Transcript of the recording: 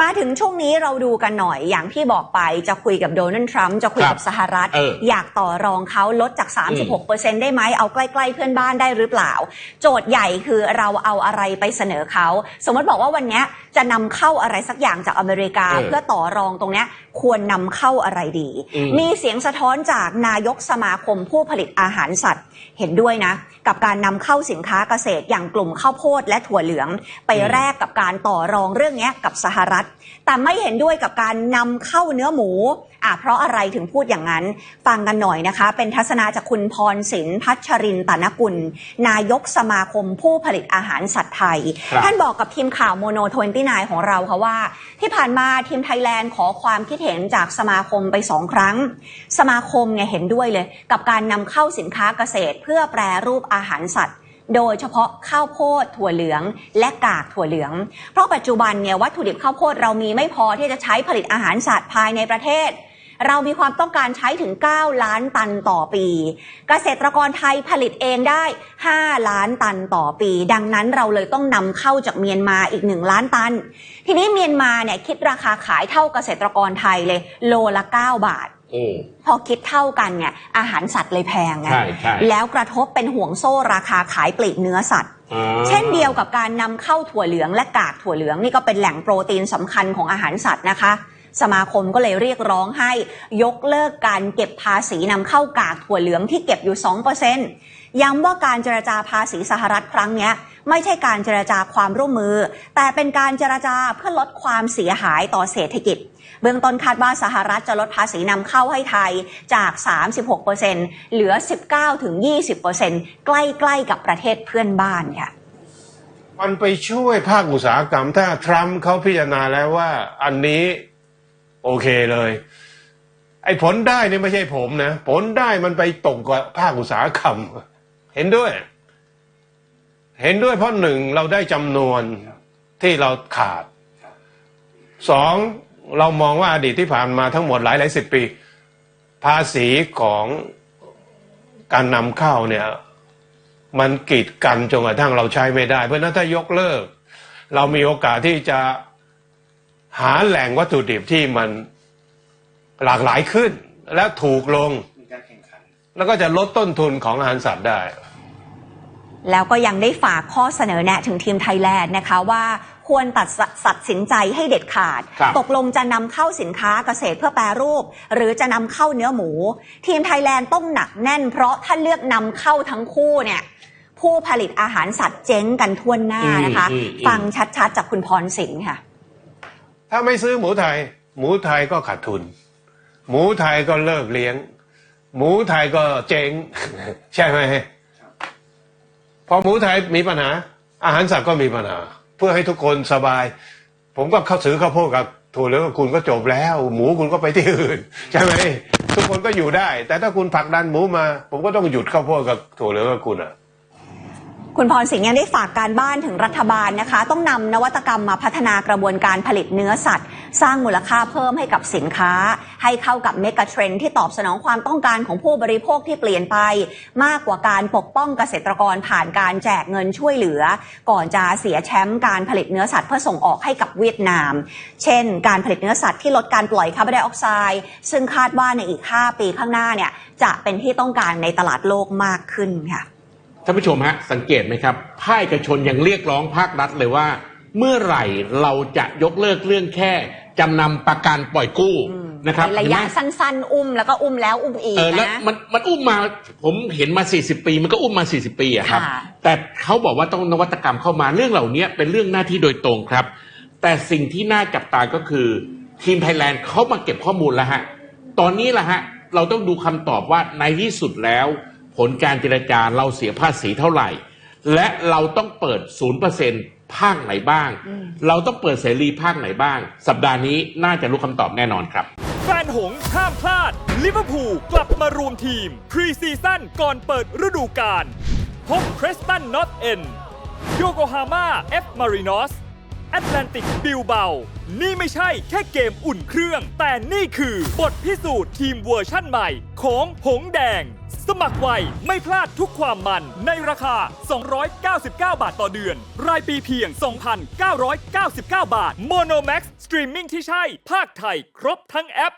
มาถึงช่วงนี้เราดูกันหน่อยอย่างที่บอกไปจะคุยกับโดนัลด์ทรัมป์จะคุยครับกับสหรัฐเอออยากต่อรองเขาลดจาก 36%ได้ไหมเอาใกล้ๆเพื่อนบ้านได้หรือเปล่า โจทย์ใหญ่คือเราเอาอะไรไปเสนอเขา สมมติบอกว่าวันเนี้ยจะนำเข้าอะไรสักอย่างจากอเมริกาเออเพื่อต่อรองตรงเนี้ยควรนำเข้าอะไรดีอืมมีเสียงสะท้อนจากนายกสมาคมผู้ผลิตอาหารสัตว์เห็นด้วยนะ กับการนำเข้าสินค้าเกษตรอย่างกลุ่มข้าวโพดและถั่วเหลือง ไปแลกกับการต่อรองเรื่องเนี้ยกับสหรัฐแต่ไม่เห็นด้วยกับการนำเข้าเนื้อหมูอะเพราะอะไรถึงพูดอย่างนั้น ฟังกันหน่อยนะคะ เป็นทัศนะจากคุณพรศินพัชรินตานกุล นายกสมาคมผู้ผลิตอาหารสัตว์ไทยครับท่านบอกกับทีมข่าวโมโน29ของเราค่ะว่า ที่ผ่านมาทีมไทยแลนด์ขอความคิดเห็นจากสมาคมไปสองครั้ง สมาคมเนี่ยเห็นด้วยเลย กับการนำเข้าสินค้าเกษตรเพื่อแปรรูปอาหารสัตว์ โดยเฉพาะข้าวโพดถั่วเหลือง และกากถั่วเหลือง เพราะปัจจุบันเนี่ยวัตถุดิบข้าวโพดเรามีไม่พอที่จะใช้ผลิตอาหารสัตว์ภายในประเทศ เรามีความต้องการใช้ถึง 9 ล้านตันต่อปี เกษตรกรไทยผลิตเองได้ 5 ล้านตันต่อปี ดังนั้นเราเลยต้องนำเข้าจากเมียนมาอีก 1 ล้านตัน ทีนี้เมียนมาเนี่ยคิดราคาขายเท่าเกษตรกรไทยเลย โลละ 9 บาท พอคิดเท่ากันเนี่ยอาหารสัตว์เลยแพงไงใช่ใช่แล้วกระทบเป็นห่วงโซ่ราคาขายปลีกเนื้อสัตว์อ่าเช่นเดียวกับการนำเข้าถั่วเหลืองและกากถั่วเหลืองนี่ก็เป็นแหล่งโปรตีนสำคัญของอาหารสัตว์นะคะ สมาคมก็เลยเรียกร้องให้ยกเลิกการเก็บภาษีนำเข้ากากถั่วเหลืองที่เก็บอยู่ 2%ย้ำว่าการเจรจาภาษีสหรัฐครั้งเนี้ยไม่ใช่การเจรจาความร่วมมือ แต่เป็นการเจรจาเพื่อลดความเสียหายต่อเศรษฐกิจ เบื้องต้นคาดว่าสหรัฐจะลดภาษีนำเข้าให้ไทยจาก 36%เหลือ 19-20%ใกล้ๆกับประเทศเพื่อนบ้านค่ะมันไปช่วยภาคอุตสาหกรรม ถ้าทรัมป์เขาพิจารณาแล้วว่าอันนี้โอเคเลย ไอ้ผลได้เนี่ยไม่ใช่ผมนะ ผลได้มันไปตกกับภาคอุตสาหกรรม เห็นด้วย เห็นด้วยเพราะหนึ่งเราได้จำนวนที่เราขาดสอง เรามองว่าอดีตที่ผ่านมาทั้งหมดหลายหลายสิบปี ภาษีของการนำเข้าเนี่ยมันกีดกันจนกระทั่งเราใช้ไม่ได้ เพราะฉะนั้นถ้ายกเลิก เรามีโอกาสที่จะหาแหล่งวัตถุดิบที่มันหลากหลายขึ้น และถูกลง แล้วก็จะลดต้นทุนของอาหารสัตว์ได้ แล้วก็ยังได้ฝากข้อเสนอแนะถึงทีมไทยแลนด์นะคะว่า ควรตัดสสัดสินใจให้เด็ดขาดครับตกลงจะนำเข้าสินค้าเกษตรเพื่อแปรรูป หรือจะนำเข้าเนื้อหมู ทีมไทยแลนด์ต้องหนักแน่น เพราะถ้าเลือกนำเข้าทั้งคู่เนี่ยผู้ผลิตอาหารสัตว์เจ๊งกันทั่วหน้านะคะอืมอืมอืมฟังชัดๆ จากคุณพรสิงห์ค่ะ ถ้าไม่ซื้อหมูไทย หมูไทยก็ขาดทุน หมูไทยก็เลิกเลี้ยง หมูไทยก็เจ๊งใช่ไหมพอหมูไทยมีปัญหา อาหารสัตว์ก็มีปัญหา เพื่อให้ทุกคนสบาย ผมก็เข้าซื้อข้าวโพดกับถั่วเหลืองกับคุณก็จบแล้ว หมูคุณก็ไปที่อื่นใช่ไหมทุกคนก็อยู่ได้ แต่ถ้าคุณผลักดันหมูมา ผมก็ต้องหยุดข้าวโพดกับถั่วเหลืองกับคุณอะ คุณพรสิงห์ยังได้ฝากการบ้านถึงรัฐบาลนะคะ ต้องนำนวัตกรรมมาพัฒนากระบวนการผลิตเนื้อสัตว์ สร้างมูลค่าเพิ่มให้กับสินค้า ให้เข้ากับเมกะเทรนที่ตอบสนองความต้องการของผู้บริโภคที่เปลี่ยนไป มากกว่าการปกป้องเกษตรกรผ่านการแจกเงินช่วยเหลือ ก่อนจะเสียแชมป์การผลิตเนื้อสัตว์เพื่อส่งออกให้กับเวียดนาม เช่น การผลิตเนื้อสัตว์ที่ลดการปล่อยคาร์บอนไดออกไซด์ซึ่งคาดว่าในอีก 5 ปีข้างหน้าเนี่ยจะเป็นที่ต้องการในตลาดโลกมากขึ้นค่ะ ท่านผู้ชมฮะสังเกตไหมครับภาคเอกชนยังเรียกร้องภาครัฐเลยว่า เมื่อไหร่เราจะยกเลิกเรื่องแค่จำนำประกันปล่อยกู้นะครับเป็นระยะเห็นไหมสั้นๆ อุ้มแล้วก็อุ้มแล้วอุ้มอีกเออแล้วนะ มันมันอุ้มมาผมเห็นมา 40 ปี มันก็อุ้มมา 40 ปีอะครับ ค่ะ แต่เขาบอกว่าต้องนวัตกรรมเข้ามาเรื่องเหล่านี้เป็นเรื่องหน้าที่โดยตรงครับ แต่สิ่งที่น่าจับตาก็คือทีมไทยแลนด์เขามาเก็บข้อมูลแล้วฮะ ตอนนี้แหละฮะ เราต้องดูคำตอบว่าในที่สุดแล้วผ ลการเจรจาเราเสียภาษีเท่าไหร่ และเราต้องเปิด0%ภาคไหนบ้าง เราต้องเปิดเสรีภาคไหนบ้าง สัปดาห์นี้น่าจะรู้คำตอบแน่นอนครับแฟนหงส์ห้ามพลาด ลิเวอร์พูลกลับมารวมทีม พรีซีซั่นก่อนเปิดฤดูกาลพบเพรสตันนอตเอ็นโยโกฮาม่าเอฟมารินอส แอตแลนติกบิลเบา นี่ไม่ใช่แค่เกมอุ่นเครื่อง แต่นี่คือบทพิสูจน์ทีมเวอร์ชั่นใหม่ของหงแดง สมัครไวไม่พลาดทุกความมันในราคา 299 บาทต่อเดือน รายปีเพียง 2,999 บาท Monomax สตรีมมิ่งที่ใช่ ภาคไทย ครบทั้งแอป